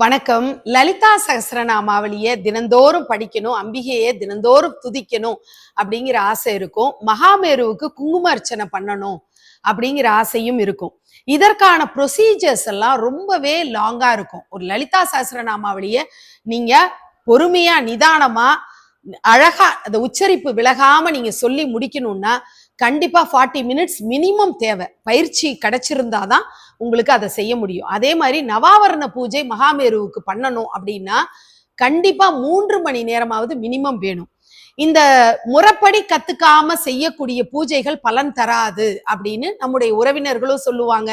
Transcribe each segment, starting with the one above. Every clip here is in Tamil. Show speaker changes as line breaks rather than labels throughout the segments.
வணக்கம். லலிதா சகசரநாமாவளிய தினந்தோறும் படிக்கணும் அம்பிகையை தினந்தோறும் துதிக்கணும் அப்படிங்கிற ஆசை இருக்கும். மகாமேருவுக்கு குங்கும அர்ச்சனை பண்ணணும் அப்படிங்கிற ஆசையும் இருக்கும். இதற்கான ப்ரொசீஜர்ஸ் எல்லாம் ரொம்பவே லாங்கா இருக்கும். ஒரு லலிதா சகசரநாமாவளிய நீங்க பொறுமையா நிதானமா அழகா அந்த உச்சரிப்பு விலகாம நீங்க சொல்லி முடிக்கணும்னா கண்டிப்பா ஃபார்ட்டி மினிட்ஸ் மினிமம் தேவை. பயிற்சி கிடைச்சிருந்தாதான் உங்களுக்கு அதை செய்ய முடியும். அதே மாதிரி நவாவரண பூஜை மகாமேருவுக்கு பண்ணணும் அப்படின்னா கண்டிப்பா மூன்று மணி நேரமாவது மினிமம் வேணும். இந்த முறைப்படி கத்துக்காம செய்யக்கூடிய பூஜைகள் பலன் தராது அப்படின்னு நம்முடைய உறவினர்களும் சொல்லுவாங்க.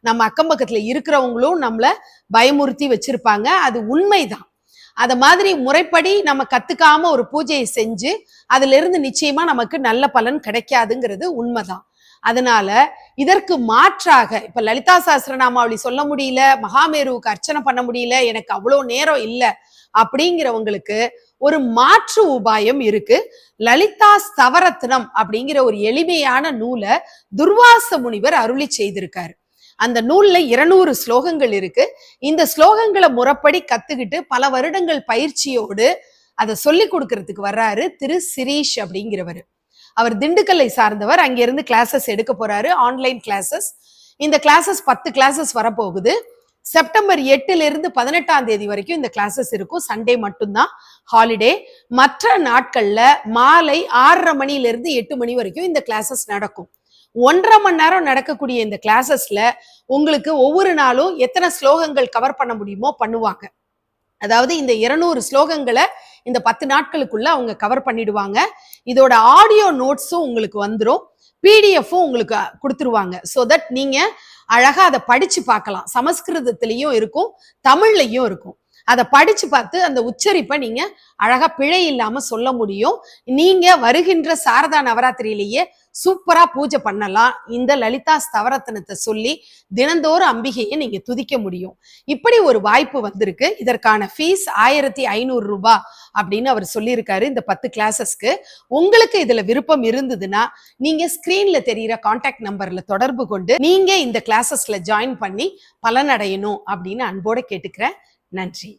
நம்ம அக்கம் பக்கத்துல இருக்கிறவங்களும் நம்மள பயமுறுத்தி வச்சிருப்பாங்க. அது உண்மைதான். அத மாதிரி முறைப்படி நம்ம கத்துக்காம ஒரு பூஜையை செஞ்சு அதுல இருந்து நிச்சயமா நமக்கு நல்ல பலன் கிடைக்காதுங்கிறது உண்மைதான். அதனால இதற்கு மாற்றாக இப்ப லலிதா சாஸ்திரநாமாவளி சொல்ல முடியல மகாமேருவுக்கு அர்ச்சனை பண்ண முடியல எனக்கு அவ்வளோ நேரம் இல்லை அப்படிங்கிறவங்களுக்கு ஒரு மாற்று உபாயம் இருக்கு. லலிதா ஸ்தவரத்னம் அப்படிங்கிற ஒரு எளிமையான நூலை துர்வாச முனிவர் அருளி செய்திருக்காரு. அந்த நூல்ல இருநூறு ஸ்லோகங்கள் இருக்கு. இந்த ஸ்லோகங்களை முறப்படி கத்துக்கிட்டு பல வருடங்கள் பயிற்சியோடு அதை சொல்லி கொடுக்கறதுக்கு வர்றாரு திரு சிரீஷ் அப்படிங்கிறவர். அவர் திண்டுக்கல்லை சார்ந்தவர். அங்கிருந்து கிளாஸஸ் எடுக்க போறாரு. ஆன்லைன் கிளாஸஸ் இந்த கிளாஸஸ் பத்து கிளாஸஸ் வரப்போகுது. செப்டம்பர் எட்டுல இருந்து பதினெட்டாம் தேதி வரைக்கும் இந்த கிளாஸஸ் இருக்கும். சண்டே மட்டும்தான். ஹாலிடே மற்ற நாட்கள்ல மாலை ஆறரை மணில இருந்து எட்டு மணி வரைக்கும் இந்த கிளாஸஸ் நடக்கும். ஒன்றரை மணி நேரம் நடக்கக்கூடிய இந்த கிளாஸஸ்ல உங்களுக்கு ஒவ்வொரு நாளும் எத்தனை ஸ்லோகங்கள் கவர் பண்ண முடியுமோ பண்ணுவாங்க. அதாவது இந்த இருநூறு ஸ்லோகங்களை இந்த பத்து நாட்களுக்குள்ள அவங்க கவர் பண்ணிடுவாங்க. இதோட ஆடியோ நோட்ஸும் உங்களுக்கு வந்துடும் பிடிஎஃப்பும் உங்களுக்கு கொடுத்துருவாங்க. ஸோ தட் நீங்க அழகா அதை படிச்சு பார்க்கலாம். சமஸ்கிருதத்திலையும் இருக்கும் தமிழ்லையும் இருக்கும். அதை படிச்சு பார்த்து அந்த உச்சரிப்பை நீங்க அழகா பிழை இல்லாம சொல்ல முடியும். நீங்க வருகின்ற சாரதா நவராத்திரியிலேயே சூப்பரா பூஜை பண்ணலாம். இந்த லலிதா ஸ்தவரத்தனத்தை சொல்லி தினந்தோறும் அம்பிகையை நீங்க துதிக்க முடியும். இப்படி ஒரு வாய்ப்பு வந்திருக்கு. இதற்கான ஃபீஸ் ஆயிரத்தி ஐநூறு ரூபாய் அப்படின்னு அவர் சொல்லியிருக்காரு இந்த பத்து கிளாஸஸ்க்கு உங்களுக்கு இதுல விருப்பம் இருந்ததுன்னா நீங்க ஸ்கிரீன்ல தெரியிற கான்டாக்ட் நம்பர்ல தொடர்பு கொண்டு நீங்க இந்த கிளாஸஸ்ல ஜாயின் பண்ணி பலனடையணும் அப்படின்னு அன்போட கேட்டுக்கிறேன். நன்றி.